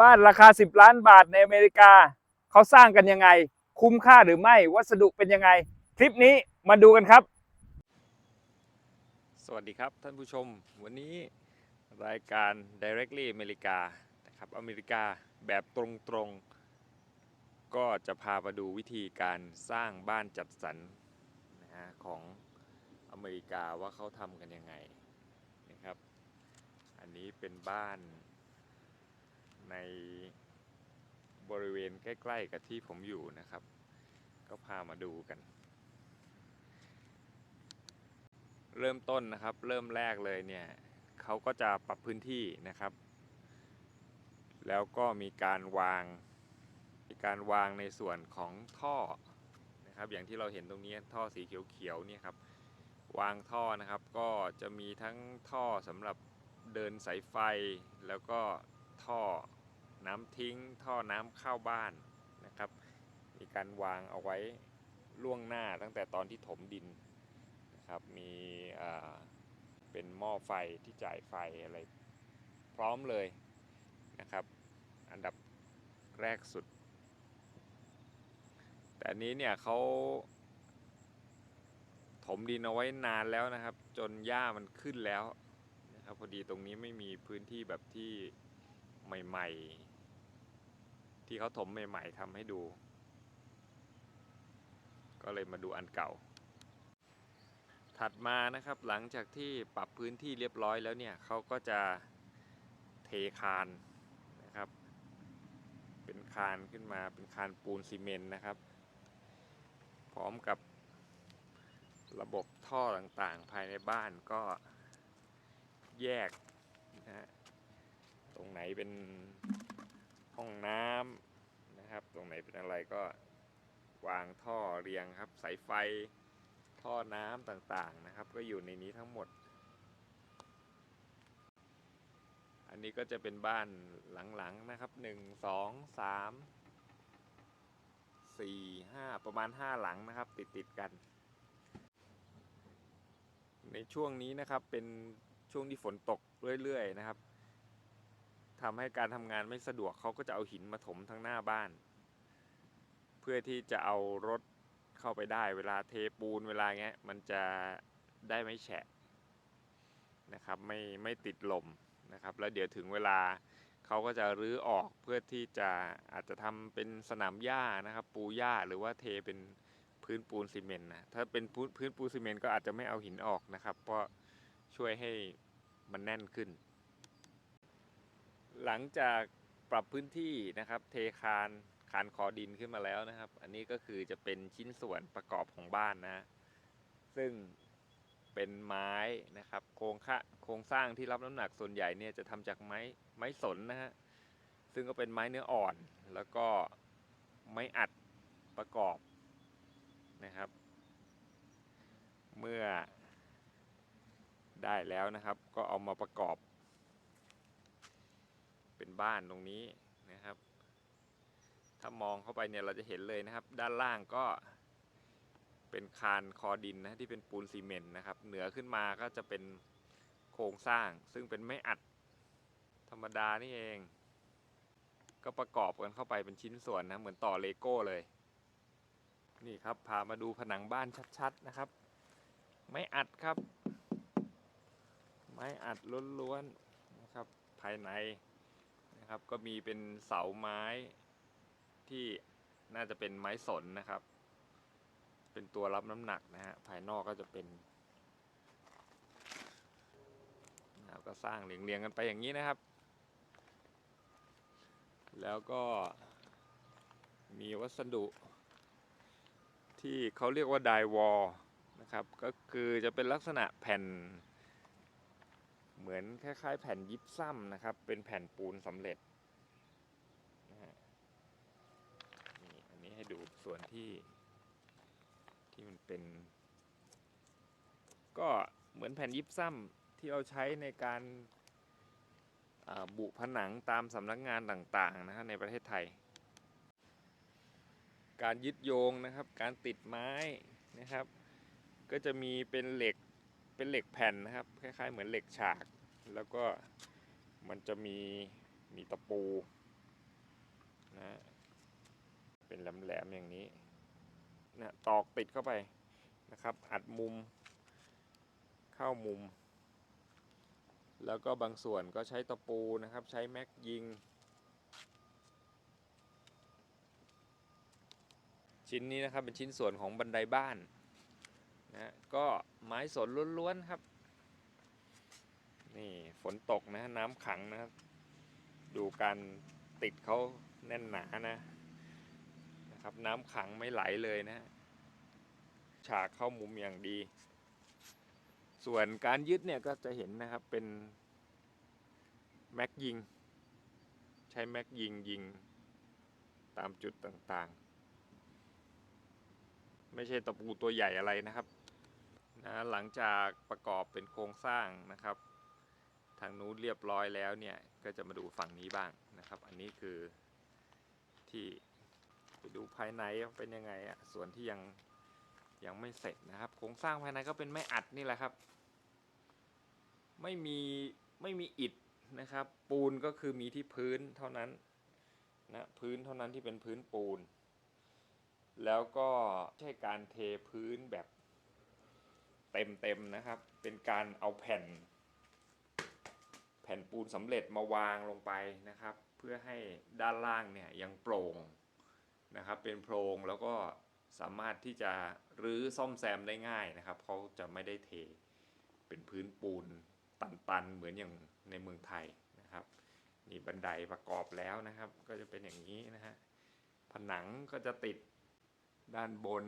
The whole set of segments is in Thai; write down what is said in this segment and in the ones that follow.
บ้านราคา 10 ล้านบาทในอเมริกา เขาสร้างกันยังไง คุ้มค่าหรือไม่วัสดุเป็นยังไง คลิปนี้มาดูกันครับ สวัสดีครับท่านผู้ชม วันนี้รายการ Directly อเมริกานะครับอเมริกาแบบตรงๆ ก็จะพามาดูวิธีการสร้างบ้านจัดสรรนะฮะของอเมริกาว่าเขาทำกันยังไงนะครับ อันนี้เป็นบ้าน ในบริเวณใกล้ ๆ กับที่ผมอยู่นะครับ ก็พามาดูกัน เริ่มต้นนะครับ เริ่มแรกเลยเนี่ยเขาก็จะปรับพื้นที่นะครับ แล้วก็มีการวาง มีการวางในส่วนของท่อนะครับ อย่างที่เราเห็นตรงนี้ท่อสีเขียวๆเนี่ยครับ วางท่อนะครับก็จะมีทั้งท่อสำหรับเดินสายไฟแล้วก็ท่อ น้ำทิ้งท่อน้ำเข้าบ้านนะครับ มีการวางเอาไว้ล่วงหน้าตั้งแต่ตอนที่ถมดินนะครับ มีเป็นหม้อไฟที่จ่ายไฟอะไรพร้อมเลยนะครับ อันดับแรกสุด แต่อันนี้เนี่ยเขาถมดินเอาไว้นานแล้วนะครับ จนหญ้ามันขึ้นแล้วนะครับพอดีตรงนี้ไม่มีพื้นที่แบบที่ใหม่ ๆ ที่เขาถมใหม่ ๆทำให้ดู ก็เลยมาดูอันเก่า ถัดมานะครับหลังจากที่ปรับพื้นที่เรียบร้อยแล้วเนี่ยเขาก็จะเทคานนะครับ เป็นคานขึ้นมาเป็นคานปูนซีเมนต์นะครับ พร้อมกับระบบท่อต่างๆ ภายในบ้านก็แยกนะฮะตรงไหนเป็น ห้องน้ำนะครับ ตรงไหนเป็นอะไรก็วางท่อเรียงครับ สายไฟท่อน้ำต่างๆนะครับ ก็อยู่ในนี้ทั้งหมด อันนี้ก็จะเป็นบ้านหลังๆนะครับหนึ่งสองสามสี่ห้าประมาณห้าหลังนะครับติดติดๆกัน ในช่วงนี้นะครับเป็นช่วงที่ฝนตกเรื่อยๆนะครับ ทำให้การทำงานไม่สะดวกเขาก็จะเอาหินมาถมทั้งหน้าบ้าน เพื่อที่จะเอารถเข้าไปได้เวลาเทปูนเวลาเงี้ยมันจะได้ไม่แฉะนะครับไม่ไม่ติดลมนะครับแล้วเดี๋ยวถึงเวลาเขาก็จะรื้อออกเพื่อที่จะอาจจะทำเป็นสนามหญ้านะครับปูหญ้าหรือว่าเทเป็นพื้นปูนซีเมนต์นะถ้าเป็นพื้นพื้นปูนซีเมนต์ก็อาจจะไม่เอาหินออกนะครับ เพราะช่วยให้มันแน่นขึ้น หลังจากปรับพื้นที่นะครับ เทคานคานคอดินขึ้นมาแล้วนะครับ อันนี้ก็คือจะเป็นชิ้นส่วนประกอบของบ้านนะ ซึ่งเป็นไม้นะครับ โครงค่าโครงสร้างที่รับน้ำหนักส่วนใหญ่เนี่ยจะทำจากไม้ไม้สนนะฮะซึ่งก็เป็นไม้เนื้ออ่อน แล้วก็ไม้อัดประกอบนะครับ เมื่อได้แล้วนะครับ ก็เอามาประกอบ เป็นบ้านตรงนี้นะครับ ถ้ามองเข้าไปเนี่ยเราจะเห็นเลยนะครับ ด้านล่างก็เป็นคานคอดินนะที่เป็นปูนซีเมนต์นะครับ เหนือขึ้นมาก็จะเป็นโครงสร้าง ซึ่งเป็นไม่อัดธรรมดานี่เอง ก็ประกอบกันเข้าไปเป็นชิ้นส่วนนะเหมือนต่อเลโก้เลย นี่ครับพามาดูผนังบ้านชัดๆนะครับ ไม่อัดครับ ไม้อัดล้วนๆนะครับภายใน นะครับ ก็มีเป็นเสาไม้ที่น่าจะเป็นไม้สนนะครับ เป็นตัวรับน้ำหนักนะฮะภายนอกก็จะเป็นนะครับก็สร้างเรียงๆกันไปอย่างนี้นะครับ แล้วก็มีวัสดุ ที่เขาเรียกว่าไดวอลนะครับ ก็คือจะเป็นลักษณะแผ่น เหมือนคล้ายๆ แผ่นยิปซัมนะครับ เป็นแผ่นปูนสำเร็จนะฮะนี่อันนี้ให้ดูส่ วนที่ ที่มันเป็น ก็เหมือนแผ่นยิปซัมที่เราใช้ในการาบุผนังตามสำนักงานต่างๆนะฮะในประเทศไทย การยึดโยงนะครับ การติดไม้นะครับ ก็จะมีเป็นเหล็กเป็นเหล็กแผ่นนะครับ คล้ายๆ เหมือนเหล็กฉาก แล้วก็มันจะมีมีตะปู เป็นแหลมๆอย่างนี้นะตอกติดเข้าไปนะครับ อัดมุม เข้ามุม แล้วก็บางส่วนก็ใช้ตะปูนะครับ ใช้แม็กยิง ชิ้นนี้นะครับเป็นชิ้นส่วนของบันไดบ้านนะก็ไม้สนล้วนๆครับ นี่ฝนตกนะน้ำขังนะครับ ดูการติดเขาแน่นหนานะ นะครับ น้ำขังไม่ไหลเลยนะฉากเข้ามุมอย่างดี ส่วนการยึดเนี่ยก็จะเห็นนะครับเป็นแม็กยิง ใช้แม็กยิงยิงตามจุดต่างๆ ไม่ใช่ตะปูตัวใหญ่อะไรนะครับนะหลังจากประกอบเป็นโครงสร้างนะครับ ทางนู้นเรียบร้อยแล้วเนี่ย ก็จะมาดูฝั่งนี้บ้างนะครับ อันนี้คือที่ ไปดูภายในเป็นยังไงอะส่วนที่ยังยังไม่เสร็จนะครับ โครงสร้างภายในก็เป็นไม้อัดนี่แหละครับ ไม่มีไม่มีอิฐนะครับ ปูนก็คือมีที่พื้นเท่านั้นนะพื้นเท่านั้นที่เป็นพื้นปูน แล้วก็ใช่การเทพื้นแบบเต็มๆนะครับ เป็นการเอาแผ่น แผ่นปูนสำเร็จมาวางลงไปนะครับ เพื่อให้ด้านล่างเนี่ยยังโปร่ง นะครับ เป็นโพรงแล้วก็สามารถที่จะรื้อซ่อมแซมได้ง่ายนะครับเขาจะไม่ได้เทเป็นพื้นปูนตันๆเหมือนอย่างในเมืองไทยนะครับนี่บันไดประกอบแล้วนะครับ ก็จะเป็นอย่างนี้นะฮะผนังก็จะติดด้านบน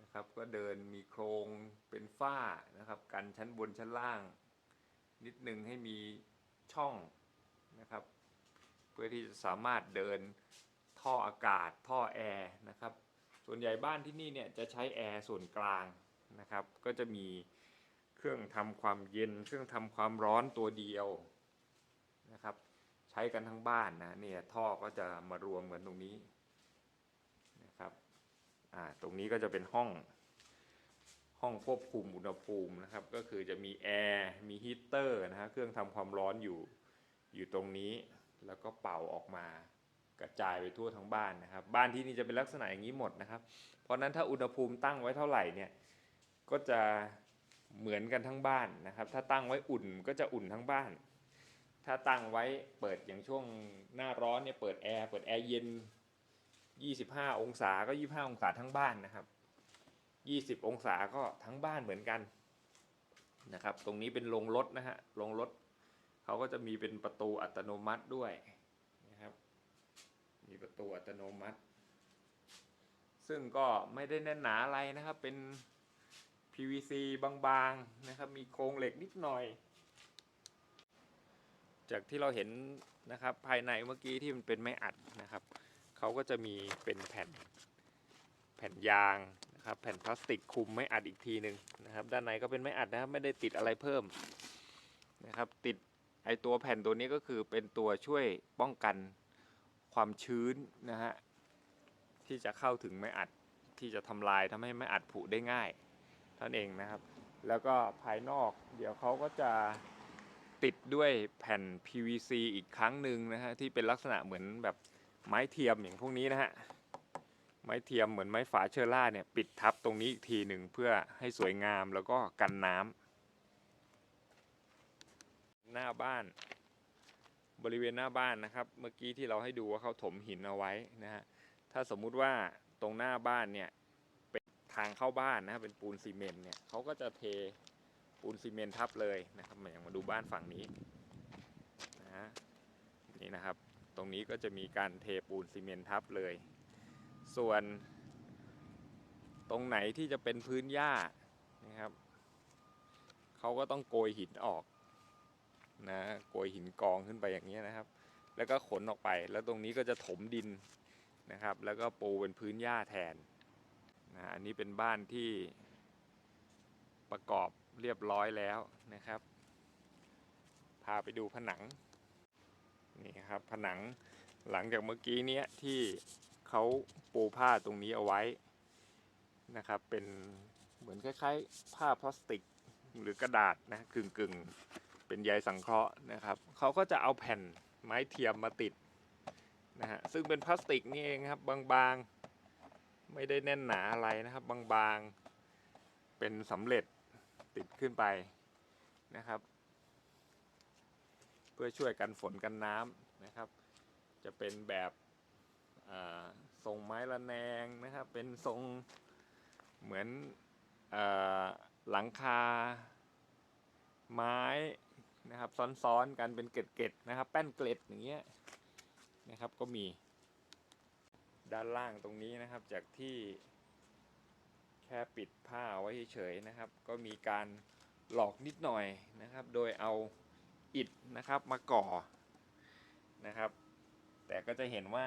นะครับ ก็เดินมีโครงเป็นฝ้านะครับ กันชั้นบนชั้นล่าง นิดนึงให้มีช่องนะครับ เพื่อที่จะสามารถเดิน ท่ออากาศท่อแอร์นะครับ ส่วนใหญ่บ้านที่นี่เนี่ยจะใช้แอร์ส่วนกลางนะครับ ก็จะมีเครื่องทำความเย็น เครื่องทำความร้อนตัวเดียวนะครับ ใช้กันทั้งบ้านนะเนี่ยท่อก็จะมารวมกันตรงนี้นะครับอ่าตรงนี้ก็จะเป็นห้องห้องควบคุมอุณหภูมินะครับ ก็คือจะมีแอร์มีฮีเตอร์นะฮะเครื่องทำความร้อนอยู่อยู่ตรงนี้แล้วก็เป่าออกมา กระจายไปทั่วทั้งบ้านนะครับ บ้านที่นี่จะเป็นลักษณะอย่างนี้หมดนะครับ เพราะนั้นถ้าอุณหภูมิตั้งไว้เท่าไหร่เนี่ยก็จะเหมือนกันทั้งบ้านนะครับ ถ้าตั้งไว้อุ่นก็จะอุ่นทั้งบ้าน ถ้าตั้งไว้เปิดอย่างช่วงหน้าร้อนเนี่ยเปิดแอร์เปิดแอร์เย็น 25 องศาก็ 25 องศาทั้งบ้านนะครับ 20 องศาก็ทั้งบ้านเหมือนกันนะครับ ตรงนี้เป็นโรงรถนะฮะโรงรถเขาก็จะมีเป็นประตูอัตโนมัติด้วย มีประตูอัตโนมัติ ซึ่งก็ไม่ได้แน่นหนาอะไรนะครับ เป็น PVC บางๆนะครับ มีโครงเหล็กนิดหน่อย จากที่เราเห็นนะครับ ภายในเมื่อกี้ที่มันเป็นไม้อัดนะครับเขาก็จะมีเป็นแผ่นแผ่นยางนะครับ แผ่นพลาสติกคุมไม้อัดอีกทีหนึ่งนะครับ ด้านในก็เป็นไม้อัดนะครับ ไม่ได้ติดอะไรเพิ่มนะครับ ติดไอตัวแผ่นตัวนี้ก็คือเป็นตัวช่วยป้องกัน ความชื้นนะฮะที่จะเข้าถึงไม้อัดที่จะทำลายทำให้ไม้อัดผุได้ง่ายท่านั้นเองนะครับ แล้วก็ภายนอกเดี๋ยวเขาก็จะติดด้วยแผ่น PVC อีกครั้งหนึ่งนะฮะที่เป็นลักษณะเหมือนแบบไม้เทียมอย่างพวกนี้นะฮะไม้เทียมเหมือนไม้ฝาเชอร่าเนี่ยปิดทับตรงนี้อีกทีหนึ่งเพื่อให้สวยงามแล้วก็กันน้ำหน้าบ้าน บริเวณหน้าบ้านนะครับ เมื่อกี้ที่เราให้ดูว่าเขาถมหินเอาไว้นะฮะถ้าสมมุติว่าตรงหน้าบ้านเนี่ยเป็นทางเข้าบ้านนะเป็นปูนซีเมนต์เนี่ยเขาก็จะเทปูนซีเมนต์ทับเลยนะครับอย่างมาดูบ้านฝั่งนี้นะฮะนี่นะครับ ตรงนี้ก็จะมีการเทปูนซีเมนต์ทับเลย ส่วนตรงไหนที่จะเป็นพื้นหญ้านะครับเขาก็ต้องโกยหินออก นะโกยหินกองขึ้นไปอย่างนี้นะครับ แล้วก็ขนออกไป แล้วตรงนี้ก็จะถมดินนะครับ แล้วก็ปูเป็นพื้นหญ้าแทนนะอันนี้เป็นบ้านที่ประกอบเรียบร้อยแล้วนะครับ พาไปดูผนังนี่ครับผนังหลังจากเมื่อกี้เนี้ยที่เขาปูผ้าตรงนี้เอาไว้นะครับ เป็นเหมือนคล้ายๆ ผ้าพลาสติกหรือกระดาษนะกึ่งๆ เป็นใยสังเคราะห์นะครับเขาก็จะเอาแผ่นไม้เทียมมาติดนะฮะซึ่งเป็นพลาสติกนี่เองครับบางๆไม่ได้แน่นหนาอะไรนะครับ บางๆเป็นสำเร็จติดขึ้นไปนะครับ เพื่อช่วยกันฝนกันน้ำนะครับ จะเป็นแบบทรงไม้ระแนงนะครับ เป็นทรงเหมือนอหลังคาไม้ นะครับ ซ้อนๆกันเป็นเกล็ดๆนะครับ แป้นเกล็ดอย่างเงี้ยนะครับก็มีด้านล่างตรงนี้นะครับ จากที่แค่ปิดผ้าไว้เฉยๆนะครับ ก็มีการหลอกนิดหน่อยนะครับ โดยเอาอิฐนะครับมาก่อนะครับ แต่ก็จะเห็นว่า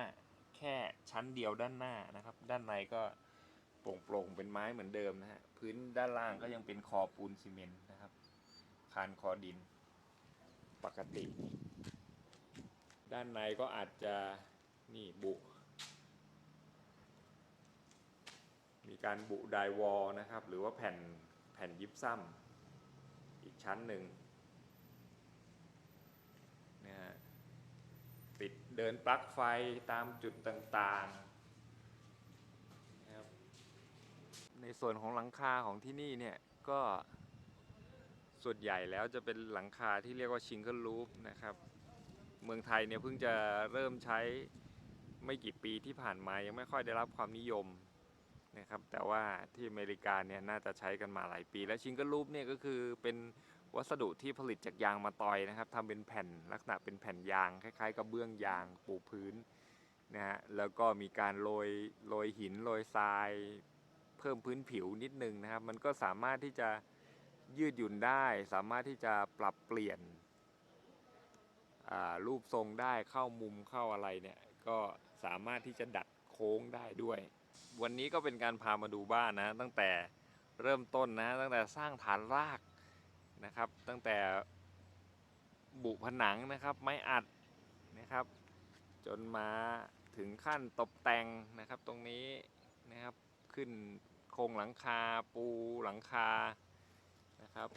แค่ชั้นเดียวด้านหน้านะครับ ด้านในก็โปร่งๆเป็นไม้เหมือนเดิมนะฮะพื้นด้านล่างก็ยังเป็นคอปูนซีเมนต์นะครับ คานคอดิน ปกติ ด้านในก็อาจจะนี่บุ มีการบุไดวอลนะครับ หรือว่าแผ่นแผ่นยิปซัมอีกชั้นหนึ่งนะฮะติดเดินปลั๊กไฟตามจุดต่างๆนะครับในส่วนของหลังคาของที่นี่เนี่ยก็ ส่วนใหญ่แล้วจะเป็นหลังคาที่เรียกว่าชิงเกิลลูฟนะครับ เมืองไทยเนี่ยเพิ่งจะเริ่มใช้ไม่กี่ปีที่ผ่านมายังไม่ค่อยได้รับความนิยมนะครับแต่ว่าที่อเมริกาเนี่ยน่าจะใช้กันมาหลายปี และชิงเกิลลูปเนี่ยก็คือเป็นวัสดุที่ผลิตจากยางมาตอยนะครับทำเป็นแผ่นลักษณะเป็นแผ่นยางคล้ายๆกับเบื้องยางปูพื้นนะฮะแล้วก็มีการโรยโรยหินโรยทราย เพิ่มพื้นผิวนิดนึงนะครับ มันก็สามารถที่จะ ยืดหยุ่นได้ สามารถที่จะปรับเปลี่ยนรูปทรงได้เข้ามุมเข้าอะไรเนี่ยก็สามารถที่จะดัดโค้งได้ด้วย วันนี้ก็เป็นการพามาดูบ้านนะ ตั้งแต่เริ่มต้นนะ ตั้งแต่สร้างฐานรากนะครับ ตั้งแต่บุผนังนะครับ ไม้อัดนะครับ จนมาถึงขั้นตกแต่งนะครับตรงนี้นะครับขึ้นโครงหลังคาปูหลังคา นะครับ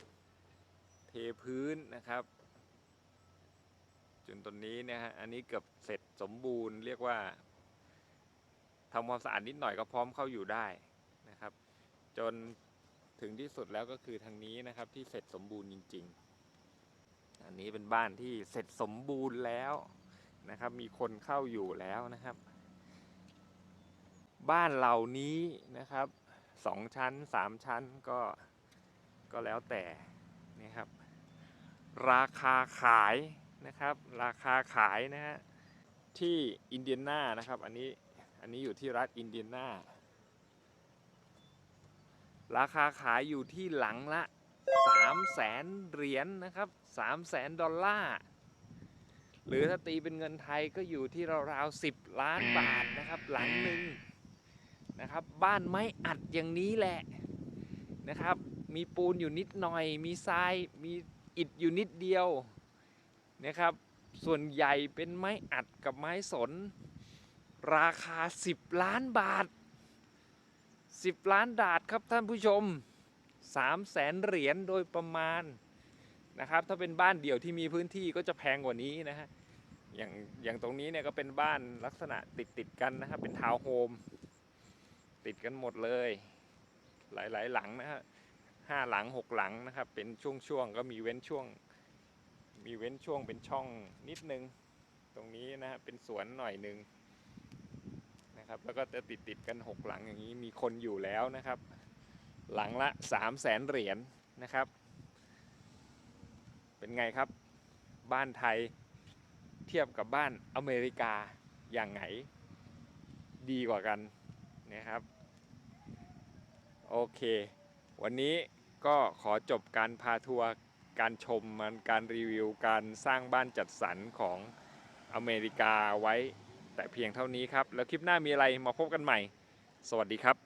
เทพื้นนะครับ จนตอนนี้เนะฮะอันนี้เกือบเสร็จสมบูรณ์เรียกว่าทำความสะอาดนิดหน่อยก็พร้อมเข้าอยู่ได้นะครับ จนถึงที่สุดแล้วก็คือทางนี้นะครับที่เสร็จสมบูรณ์จริง ๆ อันนี้เป็นบ้านที่เสร็จสมบูรณ์แล้วนะครับ มีคนเข้าอยู่แล้วนะครับ บ้านเหล่านี้นะครับสองชั้นสามชั้นก็ ก็แล้วแต่นะครับ ราคาขายนะครับ ราคาขายนะฮะที่อินเดียนานะครับ อันนี้อันนี้อยู่ที่รัฐอินเดียนาราคาขายอยู่ที่หลังละ 3 0 0แสนเหรียญนนะครับ3 0 0แสนดอลลาร์ หรือถ้าตีเป็นเงินไทยก็อยู่ที่ราวๆ 10 ล้านบาทนะครับ หลังหนึ่งนะครับ บ้านไม้อัดอย่างนี้แหละนะครับ มีปูนอยู่นิดหน่อย มีทรายมีอิฐอยู่นิดเดียวนะครับ ส่วนใหญ่เป็นไม้อัดกับไม้สน ราคา 10 ล้านบาท 10 ล้านบาทครับท่านผู้ชม3แสนเหรียญโดยประมาณนะครับ ถ้าเป็นบ้านเดี่ยวที่มีพื้นที่ก็จะแพงกว่านี้นะฮะอย่างอย่างตรงนี้เนี่ยก็เป็นบ้านลักษณะติดติดกันนะครับเป็นทาวน์โฮมติดกันหมดเลย หลาย ๆ หลังนะฮะ ห้าหลังหกหลังนะครับ เป็นช่วงๆก็มีเว้นช่วง มีเว้นช่วงเป็นช่องนิดนึง ตรงนี้นะฮะเป็นสวนหน่อยหนึ่งนะครับ แล้วก็จะติดติดๆกัน6หลังอย่างนี้มีคนอยู่แล้วนะครับ หลังละ3 0 0แสนเหรียญนะครับ เป็นไงครับ บ้านไทยเทียบกับบ้านอเมริกาอย่างไหนดีกว่ากันนะครับ โอเค วันนี้ ก็ขอจบการพาทัวร์การชมมันการรีวิวการสร้างบ้านจัดสรรของอเมริกาไว้ แต่เพียงเท่านี้ครับ แล้วคลิปหน้ามีอะไรมาพบกันใหม่ สวัสดีครับ